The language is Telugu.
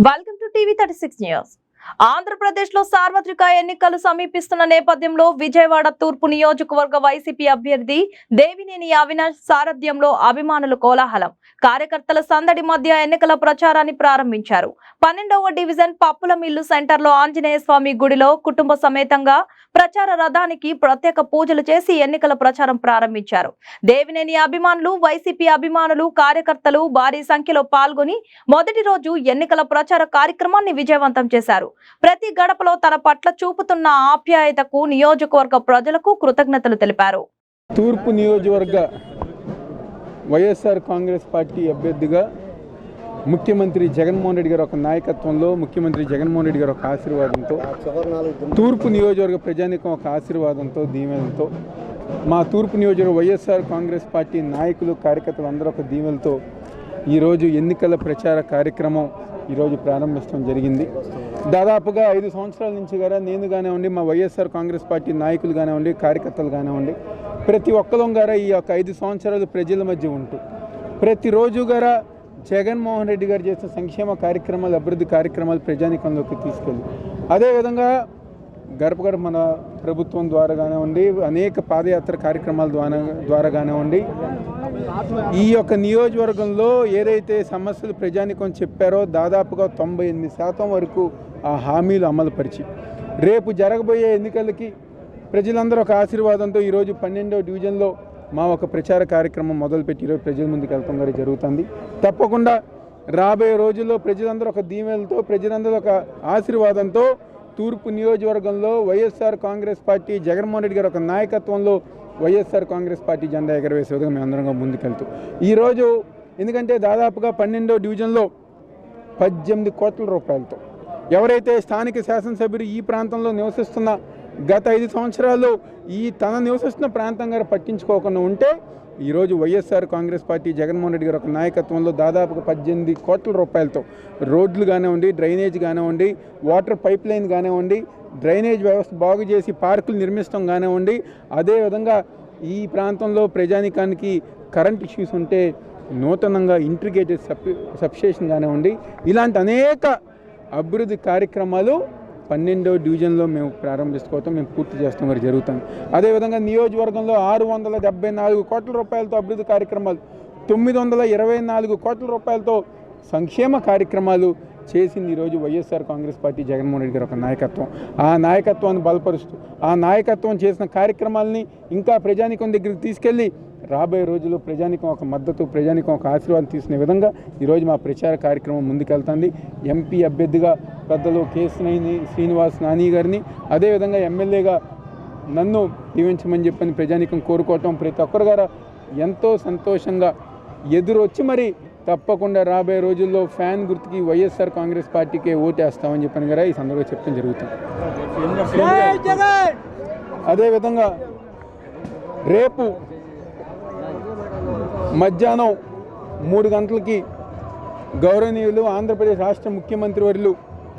welcome to TV thirty six news ఆంధ్రప్రదేశ్లో సార్వత్రిక ఎన్నికలు సమీపిస్తున్న నేపథ్యంలో విజయవాడ తూర్పు నియోజకవర్గ వైసీపీ అభ్యర్థి దేవినేని అవినాష్ సారథ్యంలో అభిమానులు కోలాహలం. కార్యకర్తల సందడి మధ్య ఎన్నికల ప్రచారాన్ని ప్రారంభించారు. పన్నెండవ డివిజన్ పప్పుల మిల్లు సెంటర్లో ఆంజనేయ స్వామి గుడిలో కుటుంబ సమేతంగా ప్రచార రథానికి ప్రత్యేక పూజలు చేసి ఎన్నికల ప్రచారం ప్రారంభించారు. దేవినేని అభిమానులు వైసీపీ అభిమానులు కార్యకర్తలు భారీ సంఖ్యలో పాల్గొని మొదటి రోజు ఎన్నికల ప్రచార కార్యక్రమాన్ని విజయవంతం చేశారు. ప్రతి గడపలో తన పట్ల చూపుతున్న ఆప్యాయతకు నియోజకవర్గ ప్రజలకు కృతజ్ఞతలు తెలిపారు. తూర్పు నియోజకవర్గ వైఎస్ఆర్ కాంగ్రెస్ పార్టీ అభ్యర్థిగా ముఖ్యమంత్రి జగన్మోహన్ రెడ్డి గారి ఒక నాయకత్వంలో ముఖ్యమంత్రి జగన్మోహన్ రెడ్డి గారి ఒక ఆశీర్వాదంతో తూర్పు నియోజకవర్గ ప్రజానికం ఒక ఆశీర్వాదంతో దీవెనతో మా తూర్పు నియోజకవర్గ వైఎస్ఆర్ కాంగ్రెస్ పార్టీ నాయకులు కార్యకర్తలు అందరూ ఒక దీవెలతో ఈరోజు ఎన్నికల ప్రచార కార్యక్రమం ఈరోజు ప్రారంభించడం జరిగింది. దాదాపుగా ఐదు సంవత్సరాల నుంచి కూడా నేను కానివ్వండి మా వైఎస్ఆర్ కాంగ్రెస్ పార్టీ నాయకులు కానివ్వండి కార్యకర్తలు కానివ్వండి ప్రతి ఒక్కరం గారా ఈ యొక్క ఐదు సంవత్సరాలు ప్రజల మధ్య ఉంటూ ప్రతిరోజు గారా జగన్మోహన్ రెడ్డి గారు చేసిన సంక్షేమ కార్యక్రమాలు అభివృద్ధి కార్యక్రమాలు ప్రజానికంలోకి తీసుకెళ్ళి అదేవిధంగా గడపగడ మన ప్రభుత్వం ద్వారా కానివ్వండి అనేక పాదయాత్ర కార్యక్రమాల ద్వారా ద్వారా కానివ్వండి ఈ యొక్క నియోజకవర్గంలో ఏదైతే సమస్యలు ప్రజానికం చెప్పారో దాదాపుగా తొంభై ఎనిమిది శాతం వరకు ఆ హామీలు అమలుపరిచి రేపు జరగబోయే ఎన్నికలకి ప్రజలందరూ ఒక ఆశీర్వాదంతో ఈరోజు పన్నెండో డివిజన్లో మా ఒక ప్రచార కార్యక్రమం మొదలుపెట్టి ఈరోజు ప్రజల ముందుకు వెళ్తాం గారి జరుగుతుంది. తప్పకుండా రాబోయే రోజుల్లో ప్రజలందరూ ఒక దీవెలతో ప్రజలందరూ ఒక ఆశీర్వాదంతో తూర్పు నియోజకవర్గంలో YSR congress party Jaganmohan Reddy గారి ఒక నాయకత్వంలో వైఎస్ఆర్ కాంగ్రెస్ పార్టీ జెండా ఎగరవేసే విధంగా మేము అందరం ముందుకెళ్తూ ఈరోజు ఎందుకంటే దాదాపుగా పన్నెండో డివిజన్లో పద్దెనిమిది కోట్ల రూపాయలతో ఎవరైతే స్థానిక శాసనసభ్యులు ఈ ప్రాంతంలో నివసిస్తున్న గత ఐదు సంవత్సరాలు ఈ తన నివసిస్తున్న ప్రాంతం గారు పట్టించుకోకుండా ఉంటే ఈరోజు YSR congress party Jaganmohan Reddy గారి ఒక నాయకత్వంలో దాదాపుగా పద్దెనిమిది కోట్ల రూపాయలతో రోడ్లు కానివ్వండి డ్రైనేజ్ కానివ్వండి వాటర్ పైప్ లైన్ కానివ్వండి డ్రైనేజ్ వ్యవస్థ బాగు చేసి పార్కులు నిర్మిస్తాం కానివ్వండి అదేవిధంగా ఈ ప్రాంతంలో ప్రజానికానికి కరెంట్ ఇష్యూస్ ఉంటే నూతనంగా ఇంట్రిగేటెడ్ సబ్ సబ్స్టేషన్ కానివ్వండి ఇలాంటి అనేక అభివృద్ధి కార్యక్రమాలు పన్నెండో డివిజన్లో మేము ప్రారంభించుకోవటం మేము పూర్తి చేస్తాం మరి జరుగుతుంది అదేవిధంగా నియోజకవర్గంలో ఆరు వందల డెబ్బై నాలుగు కోట్ల రూపాయలతో అభివృద్ధి కార్యక్రమాలు తొమ్మిది వందల ఇరవై నాలుగు కోట్ల రూపాయలతో సంక్షేమ కార్యక్రమాలు చేసింది ఈరోజు YSR congress party Jaganmohan Reddy గారి ఒక నాయకత్వం. ఆ నాయకత్వాన్ని బలపరుస్తూ ఆ నాయకత్వం చేసిన కార్యక్రమాలని ఇంకా ప్రజానికం దగ్గరికి తీసుకెళ్ళి రాబోయే రోజుల్లో ప్రజానికం ఒక మద్దతు ప్రజానికం ఒక ఆశీర్వాదం తీసుకునే విధంగా ఈరోజు మా ప్రచార కార్యక్రమం ముందుకెళ్తుంది. ఎంపీ అభ్యర్థిగా పెద్దలు కేసినేని శ్రీనివాస్ నాని గారిని అదేవిధంగా ఎమ్మెల్యేగా నన్ను దీవించమని చెప్పని ప్రజానికం కోరుకోవటం ప్రతి ఒక్కరు గారు ఎంతో సంతోషంగా ఎదురొచ్చి మరి తప్పకుండా రాబోయే రోజుల్లో ఫ్యాన్ గుర్తుకి వైఎస్ఆర్ కాంగ్రెస్ పార్టీకే ఓటేస్తామని చెప్పని గారా ఈ సందర్భంగా చెప్పడం జరుగుతుంది. అదేవిధంగా రేపు మధ్యాహ్నం మూడు గంటలకి గౌరవనీయులు ఆంధ్రప్రదేశ్ రాష్ట్ర ముఖ్యమంత్రి వర్యులు